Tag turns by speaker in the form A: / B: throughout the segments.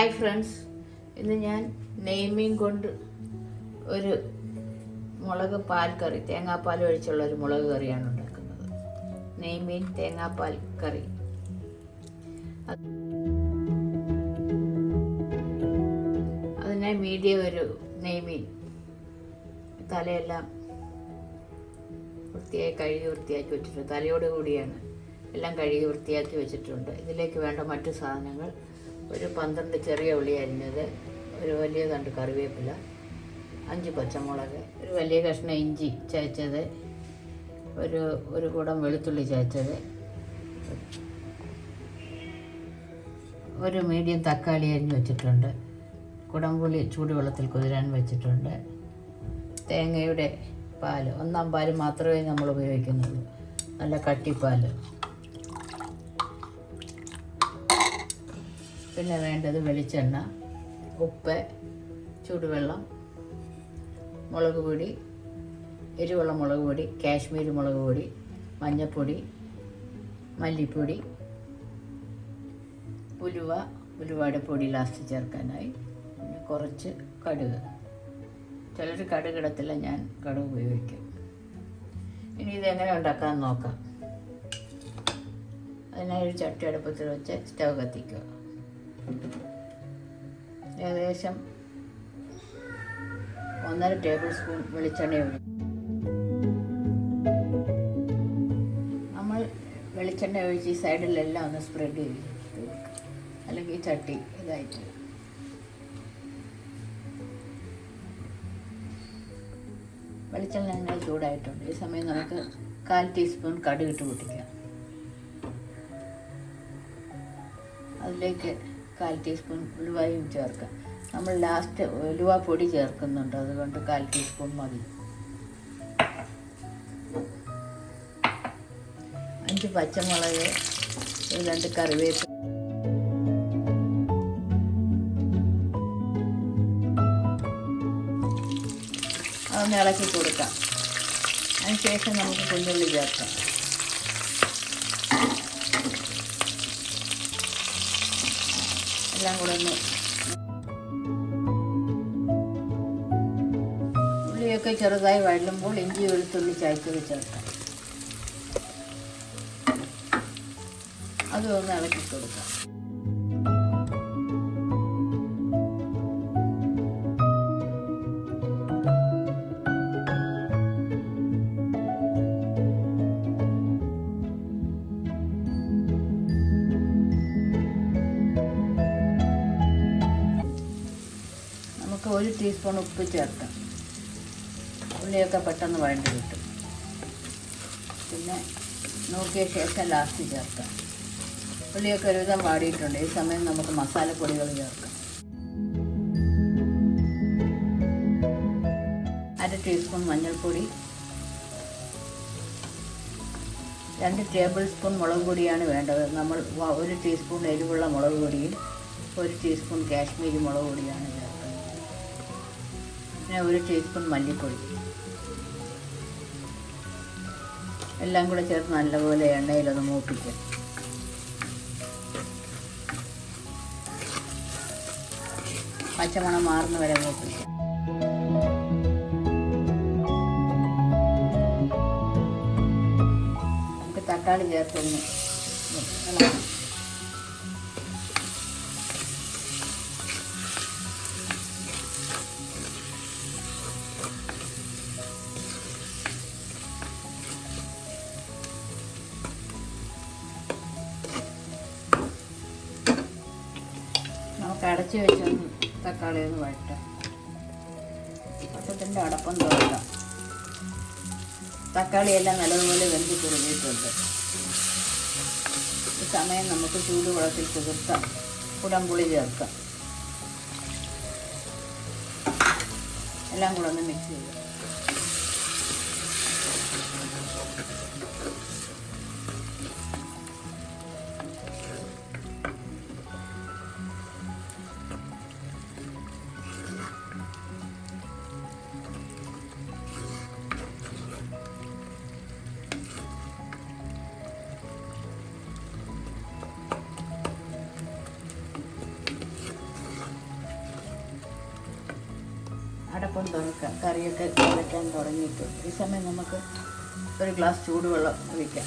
A: Hi friends ഇന്ന് ഞാൻ നെയ്മീൻ കൊണ്ട് ഒരു മുളക് പാൽ കറി തേങ്ങാപ്പാൽ ഒഴിച്ചുള്ള ഒരു മുളക് കറിയാണ് ഉണ്ടാക്കുന്നത്. നെയ്മീൻ തേങ്ങാപ്പാൽ കറി. അത് അതിനെ മീഡിയം ഒരു നെയ്മീൻ. തലയെല്ലാം വൃത്തിയായി കഴുകി വൃത്തിയാക്കി വെച്ചിട്ടുണ്ട്. തലയോട് കൂടിയാണ് എല്ലാം കഴുകി വൃത്തിയാക്കി വെച്ചിട്ടുണ്ട്. ഇതിലേക്ക് വേണ്ട മറ്റു സാധനങ്ങൾ ഒരു പന്ത്രണ്ട് ചെറിയ ഉള്ളി അരിഞ്ഞത് ഒരു വലിയ കണ്ട് കറിവേപ്പില അഞ്ച് പച്ചമുളക് ഒരു വലിയ കഷ്ണം ഇഞ്ചി ചതച്ചത് ഒരു ഒരു കൂടം വെളുത്തുള്ളി ചതച്ചത് ഒരു മീഡിയം തക്കാളി അരിഞ്ഞ് വെച്ചിട്ടുണ്ട് കുടംപുളി ചൂടുവെള്ളത്തിൽ കുതിരാൻ വെച്ചിട്ടുണ്ട് തേങ്ങയുടെ പാൽ ഒന്നാം പാൽ മാത്രമേ നമ്മൾ ഉപയോഗിക്കുന്നുള്ളൂ നല്ല കട്ടിപ്പാൽ. പിന്നെ വേണ്ടത് വെളിച്ചെണ്ണ ഉപ്പ് ചൂടുവെള്ളം മുളക് പൊടി എരിവുള്ള മുളക് പൊടി കാശ്മീരി മുളക് പൊടി മഞ്ഞൾപ്പൊടി മല്ലിപ്പൊടി ഉലുവ ഉലുവയുടെ പൊടി ലാസ്റ്റ് ചേർക്കാനായി. പിന്നെ കുറച്ച് കടുക്. ചിലർ കടുക് ഇടത്തില്ല ഞാൻ കടുക് ഉപയോഗിക്കും. ഇനി ഇതെങ്ങനെ ഉണ്ടാക്കാൻ നോക്കാം. അതിനായി ഒരു ചട്ടി അടുപ്പത്തിൽ വെച്ച് സ്റ്റവ് കത്തിക്കുക. ഏകദേശം ഒന്നര ടേബിൾ സ്പൂൺ വെളിച്ചെണ്ണ ഒഴിക്കും നമ്മൾ വെളിച്ചെണ്ണ ഒഴിച്ച് ഈ സൈഡിലെല്ലാം ഒന്ന് സ്പ്രെഡ് ചെയ്ത് അല്ലെങ്കിൽ ഈ ചട്ടി ഇതായിട്ട്. വെളിച്ചെണ്ണ നന്നായി ചൂടായിട്ടുണ്ട്. ഈ സമയം നമുക്ക് കാൽ ടീസ്പൂൺ കടുകിട്ട് പൊട്ടിക്കാം. അതിലേക്ക് കാൽ ടീസ്പൂൺ ഉലുവയും ചേർക്കാം. നമ്മൾ ലാസ്റ്റ് ഉലുവ പൊടി ചേർക്കുന്നുണ്ട് അതുകൊണ്ട് കാൽ ടീസ്പൂൺ മതി. അഞ്ച് പച്ചമുളക് രണ്ട് കറിവേപ്പ് അതൊന്ന് ഇളക്കി കൊടുക്കാം. അതിനുശേഷം നമുക്ക് കുഞ്ഞുള്ളി ചേർക്കാം. എല്ലാം കൂടെ ഒന്ന് ഉള്ളിയൊക്കെ ചെറുതായി വഴലുമ്പോൾ ഇഞ്ചി വെളുത്തുള്ളി ചതച്ചത് ചേർക്കാം. അതും ഒന്ന് ഇളക്കി കൊടുക്കാം ടീസ്പൂൺ ഉപ്പ് ചേർക്കാം ഉള്ളിയൊക്കെ പെട്ടെന്ന് വഴണ്ടി കിട്ടും പിന്നെ നോക്കിയ ശേഷം ലാസ്റ്റ് ചേർക്കാം. ഉള്ളിയൊക്കെ ഒരുവിധം വാടിയിട്ടുണ്ട്. ഈ സമയം നമുക്ക് മസാലപ്പൊടികൾ ചേർക്കാം. അര ടീസ്പൂൺ മഞ്ഞൾപ്പൊടി. രണ്ട് ടേബിൾ സ്പൂൺ മുളക് പൊടിയാണ് വേണ്ടത്. നമ്മൾ ഒരു ടീസ്പൂൺ എരിവുള്ള മുളക് പൊടിയും ഒരു ടീസ്പൂൺ കാശ്മീരി മുളക് പൊടിയാണ് ചേർക്കുന്നത് പിന്നെ ഒരു ടീസ്പൂൺ മല്ലിപ്പൊടി. എല്ലാം കൂടെ ചേർത്ത് നല്ലപോലെ എണ്ണയിലൊന്ന് മൂപ്പിക്കുക. പച്ചമണം മാറുന്ന വരെ മൂപ്പിക്കുക. നമുക്ക് തക്കാളി ചേർത്തൊന്ന് ഇളക്കാം അടച്ചു വെച്ചൊന്ന് തക്കാളി ഒന്ന് വഴറ്റാം. പട്ടത്തിന്റെ അടപ്പം തുറക്കാം തക്കാളിയെല്ലാം നല്ലതുപോലെ വെന്ത് കുറുകിയിട്ടുണ്ട്. ഈ സമയം നമുക്ക് ചൂടുവെള്ളത്തിൽ കുതിർത്താം കുടംപുളി ചേർക്കാം. എല്ലാം കൂടെ ഒന്ന് മിക്സ് ചെയ്യാം. തുറക്കാം കറിയൊക്കെ തിളയ്ക്കാൻ തുടങ്ങിയിട്ട്. ഈ സമയം നമുക്ക് ഒരു ഗ്ലാസ് ചൂടുവെള്ളം ഒഴിക്കാം.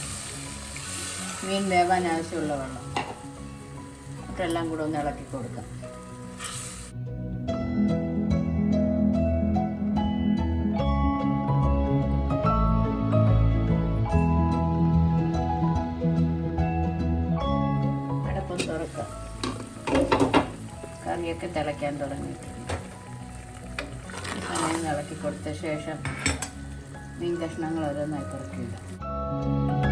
A: മീൻ വേവാൻ ആവശ്യമുള്ള വെള്ളം. എന്നിട്ടെല്ലാം കൂടെ ഒന്ന് ഇളക്കി കൊടുക്കാം. അടപ്പം തുറക്കാം. കറിയൊക്കെ തിളയ്ക്കാൻ തുടങ്ങിയിട്ടുണ്ട്. ഇളക്കി കൊടുത്ത ശേഷം മീൻ കഷ്ണങ്ങൾ ഓരോന്നായി കുറയ്ക്കുക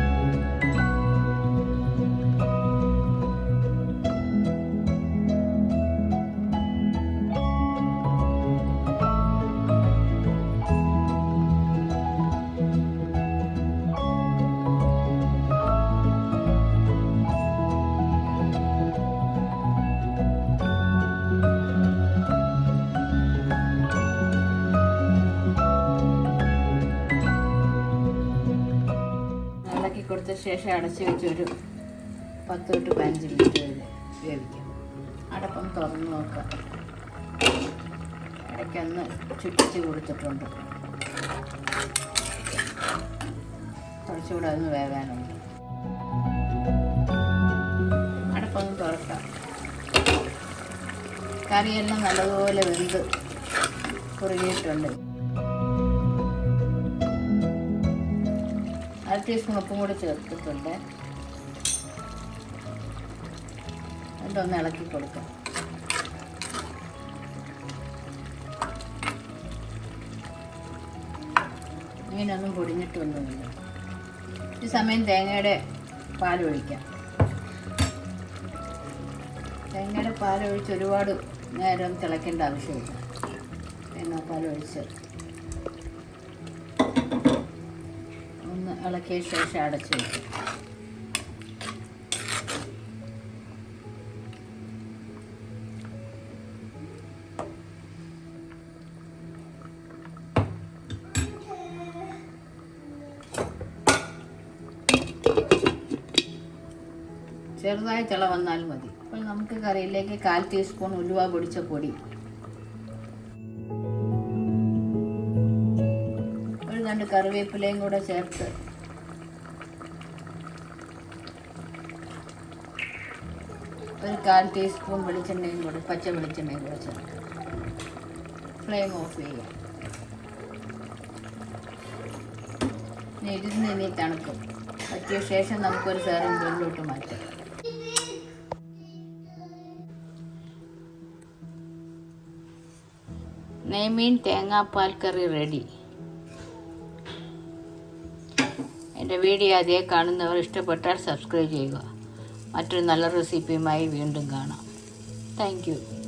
A: ശേഷം അടച്ച് വെച്ച് ഒരു പത്ത് തൊട്ട് പതിനഞ്ച് മിനിറ്റ് വരെ വേവിക്കാം. അടപ്പം തുറന്ന് നോക്കാം. ഇടയ്ക്കൊന്ന് ചുറ്റിച്ച് കൊടുത്തിട്ടുണ്ട്. കുറച്ചുകൂടെ ഒന്ന് വേവാനുണ്ട്. അടപ്പം തുറക്കാം. കറിയെല്ലാം നല്ലതുപോലെ വെന്ത് കുറുകിയിട്ടുണ്ട്. അര ടീസ്പൂൺ ഉപ്പും കൂടി ചേർത്തിട്ടുണ്ട്. എന്നിട്ടൊന്ന് ഇളക്കി കൊടുക്കാം. ഇങ്ങനെയൊന്നും പൊടിഞ്ഞിട്ടൊന്നുമില്ല. ഈ സമയം തേങ്ങയുടെ പാൽ ഒഴിക്കാം. തേങ്ങയുടെ പാൽ ഒഴിച്ച് ഒരുപാട് നേരം തിളയ്ക്കേണ്ട ആവശ്യമില്ല. തേങ്ങാപ്പാൽ ഒഴിച്ച് ഒന്ന് ഇളക്കിയ ശേഷം അടച്ചു വയ്ക്കും ചെറുതായി തിള വന്നാൽ മതി. അപ്പോൾ നമുക്ക് കറിയിലേക്ക് കാൽ ടീസ്പൂൺ ഉലുവ പൊടിച്ച പൊടി. ഒരു രണ്ട് കറിവേപ്പിലയും കൂടെ ചേർത്ത് ഒരു കാൽ ടീസ്പൂൺ വെളിച്ചെണ്ണയും കൂടി പച്ച വെളിച്ചെണ്ണയും കൂടെ ചേർത്ത്. ഫ്ലെയിം ഓഫ് ചെയ്യുക. ഇനി ഇരുന്ന് ഇനി തണുക്കും. പറ്റിയ ശേഷം നമുക്കൊരു സേറിങ് ബോളിലോട്ട് മാറ്റാം. നെയ്മീൻ തേങ്ങാപ്പാൽ കറി റെഡി എന്റെ വീഡിയോ അതേ കാണുന്നവർ ഇഷ്ടപ്പെട്ടാൽ സബ്സ്ക്രൈബ് ചെയ്യുക. മറ്റൊരു നല്ല റെസിപ്പിയുമായി വീണ്ടും കാണാം. താങ്ക്